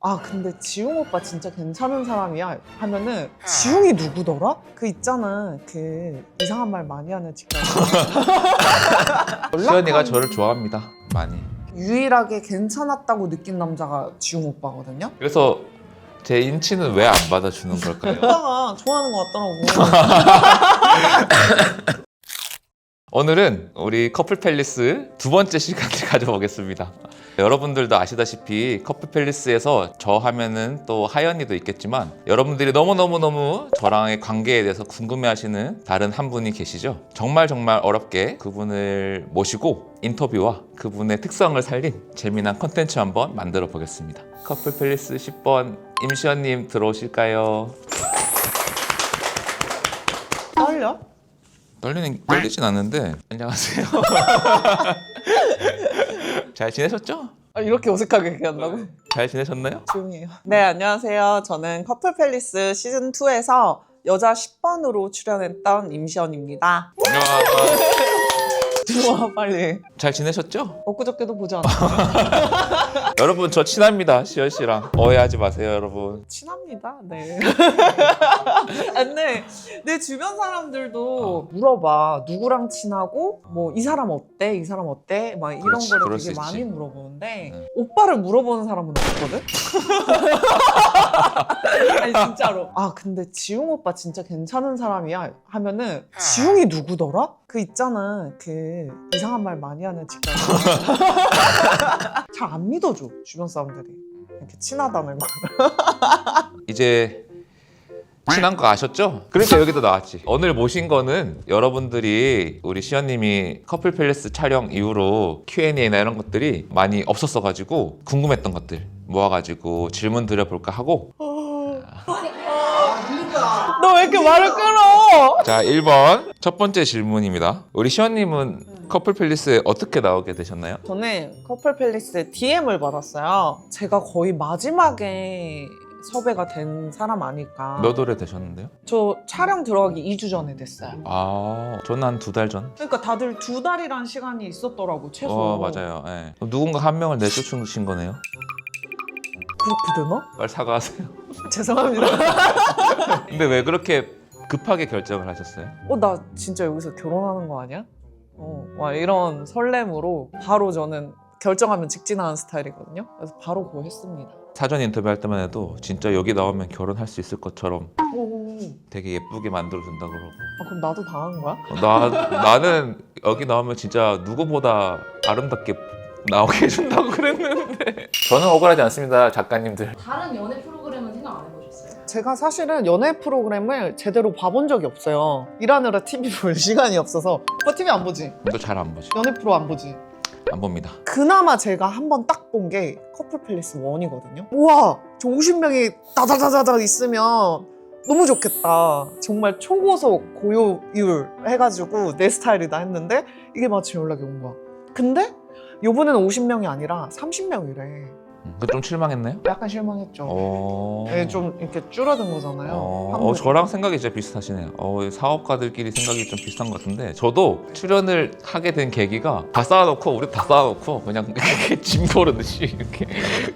아 근데 지웅 오빠 진짜 괜찮은 사람이야 하면은 지웅이 누구더라? 그 있잖아 그 이상한 말 많이 하는 직장 시연이가 저를 좋아합니다. 많이. 유일하게 괜찮았다고 느낀 남자가 지웅 오빠거든요 그래서 제 인치는 왜 안 받아주는 걸까요? 오빠가 좋아하는 것 같더라고 오늘은 우리 커플 팰리스 두 번째 시간을 가져보겠습니다. 여러분들도 아시다시피 커플 팰리스에서 저 하면은 또 하연이도 있겠지만 여러분들이 너무너무너무 저랑의 관계에 대해서 궁금해하시는 다른 한 분이 계시죠. 정말 정말 어렵게 그분을 모시고 인터뷰와 그분의 특성을 살린 재미난 컨텐츠 한번 만들어 보겠습니다. 커플 팰리스 10번 임시연님 들어오실까요? 떨려? 떨리는 떨리진 않는데 안녕하세요. 잘 지내셨죠? 아, 이렇게 어색하게 얘기한다고? 잘 지내셨나요? 조용해요. 네, 안녕하세요. 저는 커플 팰리스 시즌 2에서 여자 10번으로 출연했던 임시연입니다. 들어와 빨리. 잘 지내셨죠? 엊그저께도 보지 않았어요? 여러분 저 친합니다 시연 씨랑 오해하지 마세요 여러분. 친합니다. 네. 근데 내 주변 사람들도 물어봐. 누구랑 친하고 뭐 이 사람 어때? 이 사람 어때? 막 이런 그렇지, 거를 그럴 되게 수 많이 있지. 물어보는데 응. 오빠를 물어보는 사람은 없거든? 아니 진짜로. 아 근데 지웅 오빠 진짜 괜찮은 사람이야 하면은 지웅이 누구더라? 그 있잖아 그 이상한 말 많이 하는 직장 잘안 믿어줘 주변 사람들이 이렇게 친하다는 걸. 이제 친한 거 아셨죠? 그러니까 여기도 나왔지. 오늘 모신 거는 여러분들이 우리 시연님이 커플 팰리스 촬영 이후로 Q&A나 이런 것들이 많이 없었어가지고 궁금했던 것들 모아가지고 질문 드려볼까 하고 너 왜 이렇게 말을 끊어? 자 1번 첫 번째 질문입니다. 우리 시연님은 커플 팰리스에 어떻게 나오게 되셨나요? 저는 커플 팰리스 DM을 받았어요. 제가 거의 마지막에 섭외가 된 사람 아닐까. 몇 월에 되셨는데요? 저 촬영 들어가기 2주 전에 됐어요. 아, 저는 한 두 달 전. 그러니까 다들 두 달이란 시간이 있었더라고 최소. 어, 맞아요. 예. 그럼 누군가 한 명을 내쫓으신 거네요. 그렇게 되나? 빨리 사과하세요. 죄송합니다. 근데 왜 그렇게 급하게 결정을 하셨어요? 어, 나 진짜 여기서 결혼하는 거 아니야? 어, 와 이런 설렘으로 바로 저는 결정하면 직진하는 스타일이거든요. 그래서 바로 그거 했습니다. 사전 인터뷰 할 때만 해도 진짜 여기 나오면 결혼할 수 있을 것처럼 오, 되게 예쁘게 만들어 준다 그러고 아, 그럼 나도 당한 거야? 나 나는 여기 나오면 진짜 누구보다 아름답게 나오게 해준다고 그랬는데 저는 억울하지 않습니다 작가님들 다른 연애 프로그램은 생각 안 해보셨어요? 제가 사실은 연애 프로그램을 제대로 봐본 적이 없어요. 일하느라 TV 볼 시간이 없어서. 오빠 TV 안 보지? 너잘안 보지 연애 프로 안 보지? 안 봅니다 그나마 제가 한 번 딱 본 게 커플 팰리스 1이거든요. 우와, 저 50명이 다다다다다 있으면 너무 좋겠다. 정말 초고속 고요율 해가지고 내 스타일이다 했는데 이게 마침 연락이 온 거야. 근데 요번에는 50명이 아니라 30명이래. 그좀 실망했나요? 약간 실망했죠. 어... 네, 좀 이렇게 줄어든 거잖아요. 어. 어, 저랑 생각이 진짜 비슷하시네요. 어, 사업가들끼리 생각이 좀 비슷한 것 같은데 저도 출연을 하게 된 계기가 다 쌓아놓고 우리 다 쌓아놓고 그냥 이렇게 짐 고르듯이 이렇게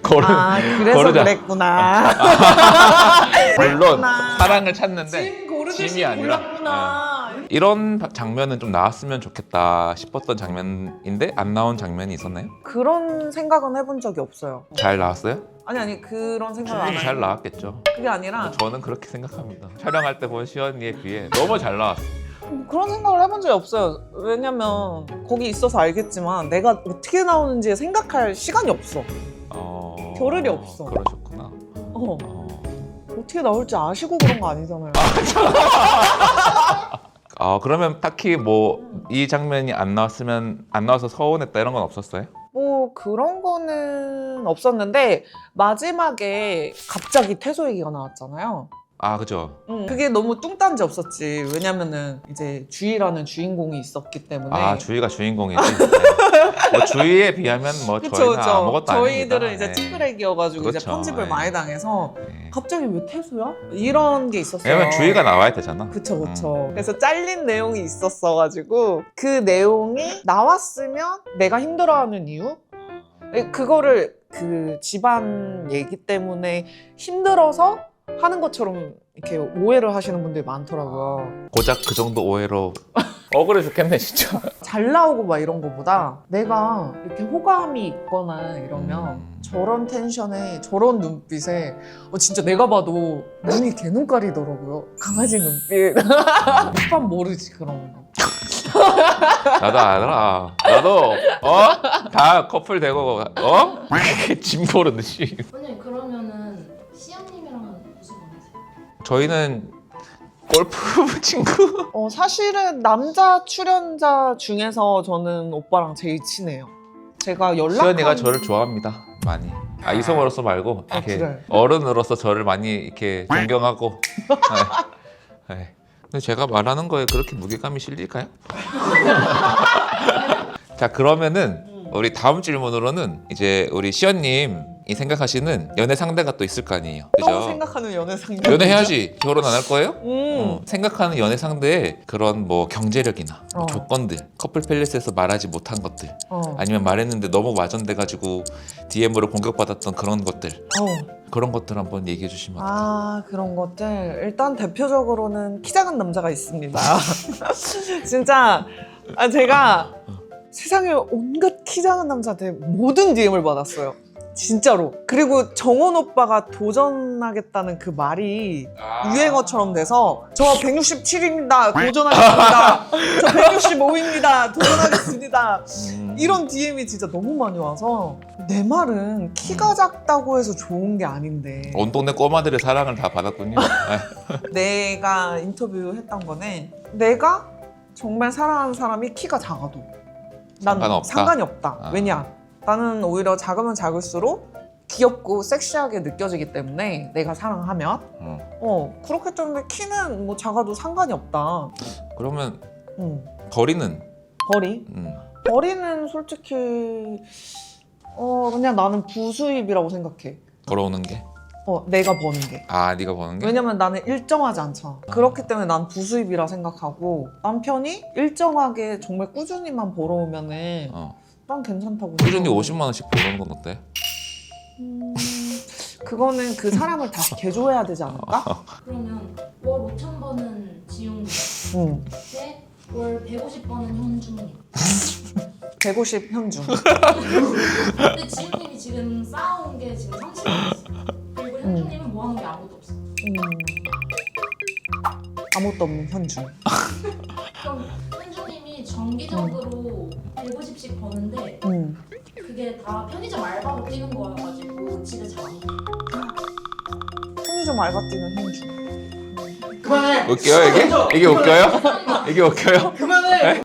거르 아, 그래서 거르자. 그랬구나. 물론 그랬구나. 사랑을 찾는데 짐 고르듯이 짐이 아니라, 골랐구나. 이런 바- 장면은 좀 나왔으면 좋겠다 싶었던 장면인데 안 나온 장면이 있었나요? 그런 생각은 해본 적이 없어요. 잘 나왔어요? 아니 아니 그런 생각 안 충분히 해요. 잘 나왔겠죠. 그게 아니라 저는 그렇게 생각합니다. 촬영할 때 본 시연이에 비해 너무 잘 나왔어. 뭐 그런 생각을 해본 적이 없어요. 왜냐면 거기 있어서 알겠지만 내가 어떻게 나오는지 생각할 시간이 없어. 어... 겨를이 없어. 그러셨구나. 어, 어... 어떻게 나올지 아시고 그런 거 아니잖아요. 아 그러면 딱히 뭐 이 장면이 안 나왔으면 안 나와서 서운했다 이런 건 없었어요? 뭐 그런 거는 없었는데 마지막에 갑자기 태소 얘기가 나왔잖아요. 아 그죠. 음, 그게 너무 뚱딴지 없었지. 왜냐면은 이제 주희라는 주인공이 있었기 때문에. 아 주희가 주인공이지. 네. 뭐 주희에 비하면 뭐 그쵸, 저희는 그쵸. 아무것도 저희들은 아닙니다. 이제 네. 찌끄레기여가지고 이제 그렇죠. 편집을 네. 많이 당해서 네. 갑자기 왜 태수야? 이런 게 있었어요. 왜냐면 주희가 나와야 되잖아. 그쵸 그쵸. 음. 그래서 잘린 내용이 있었어가지고 그 내용이 나왔으면 내가 힘들어하는 이유 그거를 그 집안 얘기 때문에 힘들어서 하는 것처럼 이렇게 오해를 하시는 분들이 많더라고요. 고작 그 정도 오해로 억울해 죽겠네 진짜. 잘 나오고 막 이런 거보다 내가 이렇게 호감이 있거나 이러면 음. 저런 텐션에 저런 눈빛에 어, 진짜 내가 봐도 눈이 개눈깔이더라고요. 강아지 눈빛. 오빠 모르지 그런 거. 나도 알아. 나도 어? 다 커플 되고 어? 짐 고르듯이. 저희는 골프 친구. 어, 사실은 남자 출연자 중에서 저는 오빠랑 제일 친해요. 제가 연락 시연이가 저를 좋아합니다. 많이. 아 이성으로서 말고 아, 이렇게 그래? 어른으로서 저를 많이 이렇게 존경하고. 네. 네. 근데 제가 말하는 거에 그렇게 무게감이 실릴까요? 자 그러면은 우리 다음 질문으로는 이제 우리 시연님 이 생각하시는 연애 상대가 또 있을 거 아니에요, 또 그죠? 생각하는 연애 상대. 연애해야지 결혼 안 할 거예요? 음. 어, 생각하는 연애 상대의 그런 뭐 경제력이나 뭐 어. 조건들 커플 팰리스에서 말하지 못한 것들 어. 아니면 말했는데 너무 와전돼가지고 DM으로 공격받았던 그런 것들 어. 그런 것들 한번 얘기해 주시면 어떨까요? 아 그런 것들 일단 대표적으로는 키 작은 남자가 있습니다. 진짜 아, 제가 세상에 온갖 키 작은 남자한테 모든 DM을 받았어요. 진짜로. 그리고 정원 오빠가 도전하겠다는 그 말이 유행어처럼 돼서 저 167입니다. 도전하겠습니다. 저 165입니다. 도전하겠습니다. 음, 이런 DM이 진짜 너무 많이 와서 내 말은 키가 작다고 해서 좋은 게 아닌데 온 동네 꼬마들의 사랑을 다 받았군요. 네. 내가 인터뷰했던 거는 내가 정말 사랑하는 사람이 키가 작아도 난 상관없다. 상관이 없다. 아. 왜냐? 나는 오히려 작으면 작을수록 귀엽고 섹시하게 느껴지기 때문에 내가 사랑하면 음. 어 그렇기 때문에 키는 뭐 작아도 상관이 없다. 그러면 음. 거리는 벌이 음, 벌이는 솔직히 어 그냥 나는 부수입이라고 생각해. 걸어오는 게. 어 내가 버는 게. 아 네가 버는 게. 왜냐면 나는 일정하지 않잖아. 그렇기 때문에 난 부수입이라 생각하고 남편이 일정하게 정말 꾸준히만 벌어오면은 어. 난 괜찮다고. 꾸준히 생각해. 50만 원씩 버는 건 어때? 음, 그거는 그 사람을 다시 개조해야 되지 않을까? 그러면 월 5천 번은 지용님 응. 대월 150 번은 현중님 150 현중. 근데 지용님이 지금 쌓아온 게 지금 30년 있어요 그리고 현중님은 모아놓은 게 아무것도 없어요 음. 아무것도 없는 현중. 그럼 현중님이 정기적으로 150씩 버는데 음. 그게 다 편의점 알바로 뛰는 거여가지고 집에 잠이 편의점 알바 뛰는 현중. 웃겨요 이게? 이게 웃겨요? 이게 웃겨요?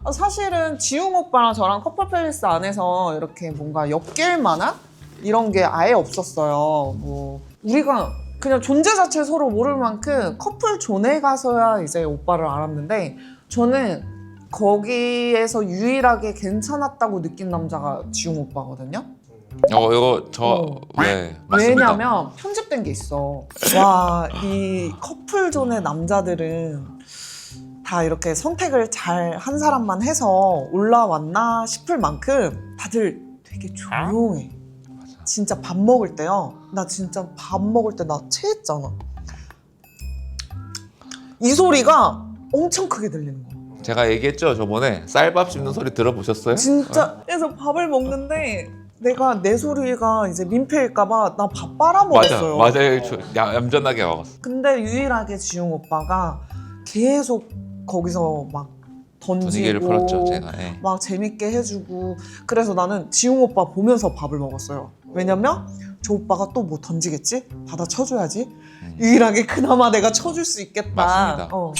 어, 사실은 지웅 오빠랑 저랑 커플 팰리스 안에서 이렇게 뭔가 엮일 만한 이런 게 아예 없었어요. 뭐 우리가 그냥 존재 자체를 서로 모를 만큼 커플 존에 가서야 이제 오빠를 알았는데 저는 거기에서 유일하게 괜찮았다고 느낀 남자가 지웅 오빠거든요. 어 이거 저 어. 네, 맞습니다. 왜냐면 편집된 게 있어. 와, 이 커플존의 남자들은 다 이렇게 선택을 잘 한 사람만 해서 올라왔나 싶을 만큼 다들 되게 조용해. 진짜 밥 먹을 때요. 나 진짜 밥 먹을 때 나 체했잖아. 이 소리가 엄청 크게 들리는 거야. 제가 얘기했죠 저번에 쌀밥 씹는 소리 들어보셨어요? 진짜. 그래서 밥을 먹는데 내가 내 소리가 이제 민폐일까봐 나밥 빨아 맞아 먹었어요. 맞아요 저- 야- 얌전하게 먹었어. 근데 유일하게 지용 오빠가 계속 거기서 막 던지고 분위기를 풀었죠 제가. 예. 막 재밌게 해주고 그래서 나는 지용 오빠 보면서 밥을 먹었어요. 왜냐면 저 오빠가 또 뭐 던지겠지? 받아 쳐줘야지. 음. 유일하게 그나마 내가 쳐줄 수 있겠다. 맞습니다. 어.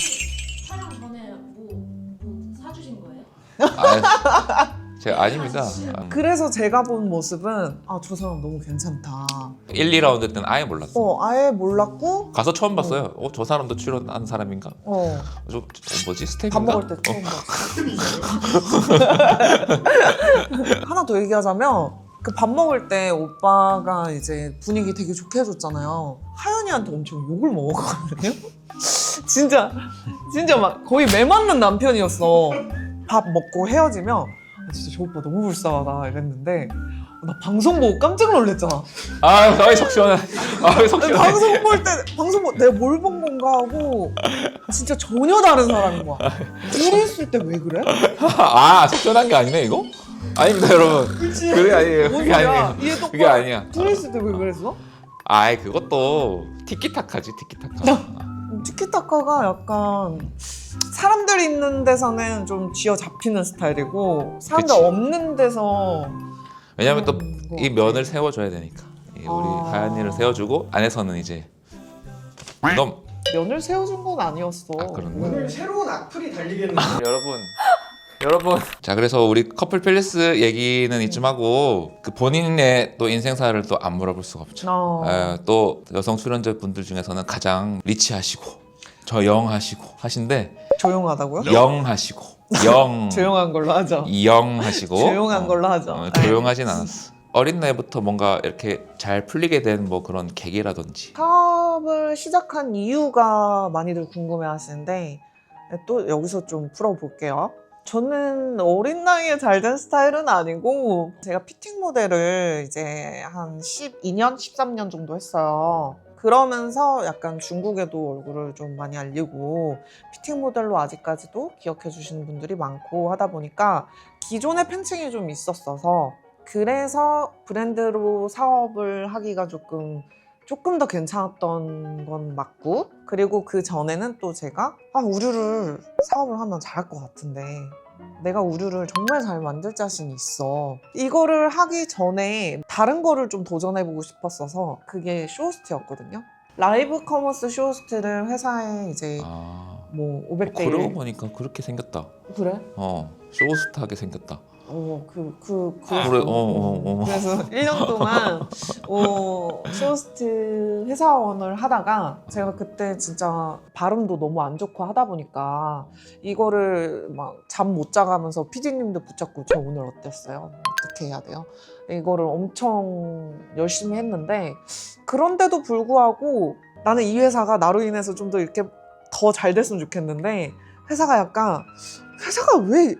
아, 제가 아닙니다. 아, 그래서 제가 본 모습은 아 저 사람 너무 괜찮다. 1, 2라운드 때는 아예 몰랐어. 어 아예 몰랐고 가서 처음 봤어요. 어, 저 사람도 출연한 사람인가? 어. 저, 저 뭐지 밥 스텝인가? 먹을 때 어, 처음 봤어. 하나 더 얘기하자면 그 밥 먹을 때 오빠가 이제 분위기 되게 좋게 해줬잖아요. 하연이한테 엄청 욕을 먹었거든요. 진짜 진짜 막 거의 매 맞는 남편이었어. 밥 먹고 헤어지면 아, 진짜 저 오빠 너무 불쌍하다 이랬는데 나 방송 보고 깜짝 놀랐잖아. 아, 나왜 속 시원해. 아, 시원해. 방송 볼 때 방송 보 내가 뭘 본 건가 하고 진짜 전혀 다른 사람인 거야. 둘이 있을 때 왜 그래? 아, 속 시원한 게 아니네, 이거? 아닙니다, 여러분. 그치? 그게 아니에요. 뭔 그게 소리야? 아니에요. 똑바로. 그게 아니야. 둘이 있을 때 왜 그랬어? 아이, 그것도 티키타카지, 티키타카. 티키타카가 약간 사람들 있는 데서는 좀 쥐어 잡히는 스타일이고 사람들 그치. 없는 데서 왜냐면 또 그런 거이 같아. 면을 세워줘야 되니까. 이 우리 아. 하연이를 세워주고 안에서는 이제 넌 면을 세워준 건 아니었어. 아. 음. 오늘 새로운 악플이 달리겠는데 여러분 여러분 자 그래서 우리 커플 팰리스 얘기는 이쯤 하고 그 본인의 또 인생사를 또 안 물어볼 수가 없죠 어. 에, 또 여성 출연자 분들 중에서는 가장 리치하시고 저 영하시고 하신데 조용하다고요? 영하시고 영 조용한 걸로 하죠. 영하시고 조용한 어, 걸로 하죠. 어, 네. 조용하진 않았어 어린 나이부터 뭔가 이렇게 잘 풀리게 된 뭐 그런 계기라든지 사업을 시작한 이유가 많이들 궁금해 하시는데 또 여기서 좀 풀어볼게요. 저는 어린 나이에 잘 된 스타일은 아니고 제가 피팅 모델을 이제 한 12년, 13년 정도 했어요. 그러면서 약간 중국에도 얼굴을 좀 많이 알리고 피팅 모델로 아직까지도 기억해 주시는 분들이 많고 하다 보니까 기존의 팬층이 좀 있었어서 그래서 브랜드로 사업을 하기가 조금 조금 더 괜찮았던 건 맞고 그리고 그 전에는 또 제가 아 우류를 사업을 하면 잘할 것 같은데 내가 우류를 정말 잘 만들 자신이 있어. 이거를 하기 전에 다른 거를 좀 도전해보고 싶었어서 그게 쇼호스트였거든요. 라이브 커머스 쇼호스트를 회사에 이제 아. 뭐 500대 그러고 1 보니까 그렇게 생겼다. 그래? 어 쇼호스트하게 생겼다 어, 그, 그, 그. 그래, 어, 어, 어. 그래서 1년 동안, 어, 쇼호스트 회사원을 하다가, 제가 그때 진짜 발음도 너무 안 좋고 하다 보니까, 이거를 막 잠 못 자가면서 피디님도 붙잡고, 저 오늘 어땠어요? 어떻게 해야 돼요? 이거를 엄청 열심히 했는데, 그런데도 불구하고, 나는 이 회사가 나로 인해서 좀 더 이렇게 더 잘 됐으면 좋겠는데, 회사가 약간, 회사가 왜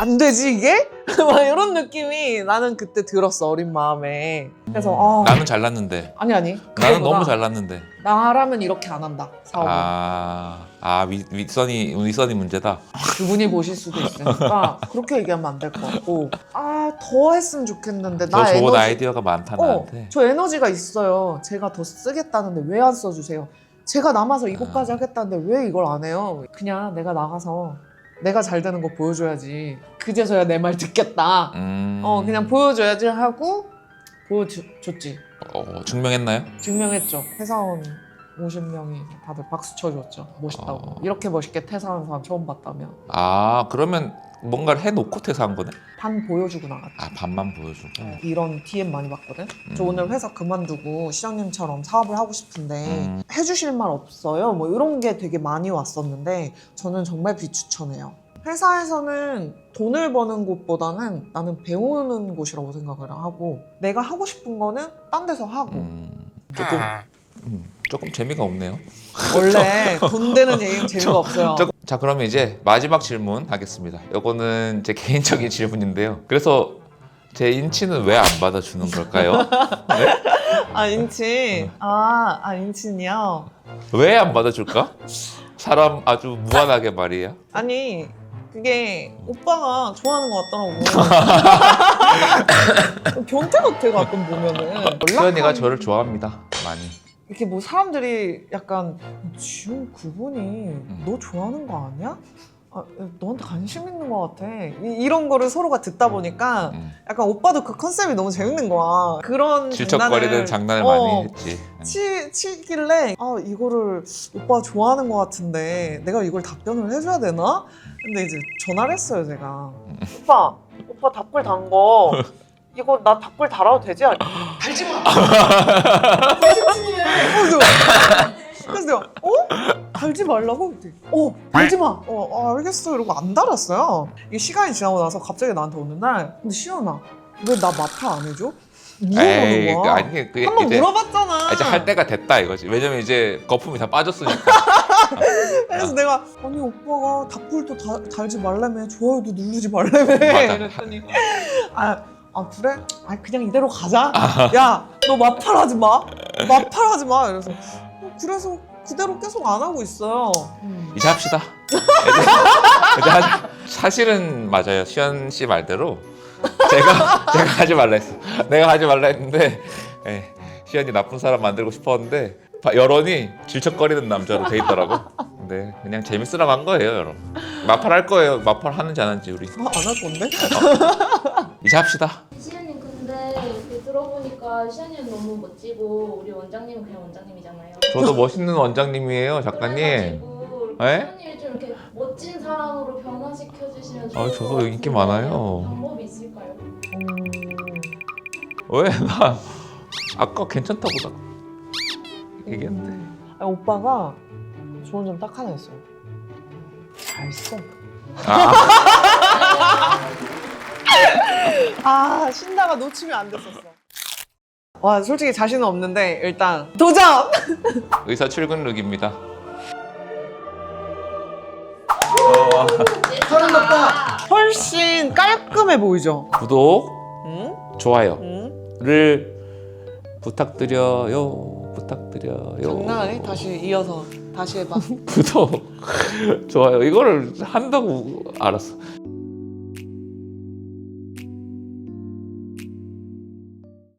안 되지 이게? 막 이런 느낌이 나는 그때 들었어 어린 마음에. 그래서 아. 나는 잘났는데. 아니 아니. 나는 그거보다 너무 잘났는데. 나라면 이렇게 안 한다 사업을 아, 아 윗, 윗선이 윗선이 문제다. 그분이 보실 수도 있으니까 그렇게 얘기하면 안 될 것 같고. 아 더 했으면 좋겠는데 더나 좋은 에너지 아이디어가 많다 어, 나한테. 저 에너지가 있어요. 제가 더 쓰겠다는데 왜 안 써주세요? 제가 남아서 이것까지 아. 하겠다는데 왜 이걸 안 해요? 그냥 내가 나가서 내가 잘 되는 거 보여줘야지. 그제서야 내 말 듣겠다. 음, 어 그냥 보여줘야지 하고 보여줬지. 어, 증명했나요? 증명했죠. 회사원 50명이 다들 박수 쳐줬죠. 멋있다고. 어. 이렇게 멋있게 퇴사하는 사람 처음 봤다며 아 그러면 뭔가를 해놓고 퇴사한 거네? 반 보여주고 나갔죠. 아 반만 보여주고. 이런 DM 많이 받거든. 저 음. 오늘 회사 그만두고 시장님처럼 사업을 하고 싶은데 음. 해주실 말 없어요? 뭐 이런 게 되게 많이 왔었는데 저는 정말 비추천해요. 회사에서는 돈을 버는 곳보다는 나는 배우는 곳이라고 생각을 하고 내가 하고 싶은 거는 딴 데서 하고. 음, 조금. 음, 조금 재미가 없네요. 원래 돈 되는 얘기는 재미가 없어요. 조금- 자 그러면 이제 마지막 질문 하겠습니다. 요거는 제 개인적인 질문인데요. 그래서 제 인치는 왜 안 받아주는 걸까요? 아 인친. 아, 아 인친이요. 왜 안 받아줄까? 사람 아주 무한하게 말이야. 아니 그게 오빠가 좋아하는 것 같더라고. 변태 같아 가끔 보면은. 수연이가 저를 좋아합니다. 많이. 이렇게 뭐 사람들이 약간 지금 그분이 너 좋아하는 거 아니야? 아, 너한테 관심 있는 것 같아. 이, 런 거를 서로가 듣다 보니까 음, 약간 오빠도 그 컨셉이 너무 재밌는 거야. 그런 질척거리는 장난을- 장난을 어, 많이 했지. 음. 치, 치길래 아 이거를 오빠 좋아하는 것 같은데 내가 이걸 답변을 해줘야 되나? 근데 이제 전화를 했어요 제가 오빠 오빠 답글 단 거 이거 나 답글 달아도 되지? 달지 마. 그래서 그래서 내가 어? 달지 말라고? 그랬더니, 어 달지 마. 어 아, 알겠어 이러고 안 달았어요. 이게 시간이 지나고 나서 갑자기 나한테 어느 날 근데 시연아 왜 나 마파 안 해줘? 에이, 물어보는 그 거야. 아니 그게 한번 이제 물어봤잖아. 이제 할 때가 됐다 이거지. 왜냐면 이제 거품이 다 빠졌으니까. 그래서 내가 아니 오빠가 답글도 다, 달지 말라며 좋아요도 누르지 말라며 맞아. 이랬더니 아, 아 그래? 아 그냥 이대로 가자 야 너 마팔하지 마 마팔하지 마 이래서 어, 그래서 그대로 계속 안 하고 있어요 이제 합시다. 이제, 이제 하자. 사실은 맞아요. 시현 씨 말대로 제가 제가 하지 말라 했어. 내가 하지 말라 했는데 예, 시현이 나쁜 사람 만들고 싶었는데 바- 여론이 질척거리는 남자로 돼 있더라고. 근데 그냥 재밌으라고 한 거예요, 여러분. 마팔 할 거예요. 마팔 하는지 안 하는지 우리 아, 안할 건데? 이제 합시다. 시현님 근데 이렇게 들어보니까 시현이는 너무 멋지고 우리 원장님은 그냥 원장님이잖아요. 저도 멋있는 원장님이에요, 작가님. 그래가지고 에? 시현이를 좀 이렇게 멋진 사람으로 변화시켜 주시면 좋을 아, 것 저도 같은데 인기 많아요. 방법이 있을까요? 음, 왜나 아까 괜찮다고 나 얘기했는데. 아니, 오빠가 좋은 점 딱 하나 있어요 잘 써. 아, 아 신다가 놓치면 안 됐었어 와 솔직히 자신은 없는데 일단 도전! 의사 출근 룩입니다. 사랑받다. 훨씬 깔끔해 보이죠? 구독, 응? 좋아요를 응? 부탁드려요. 부탁드려요. 장난하니? 다시 이어서 다시 해봐 구독, 좋아요. 이거를 한다고 알았어.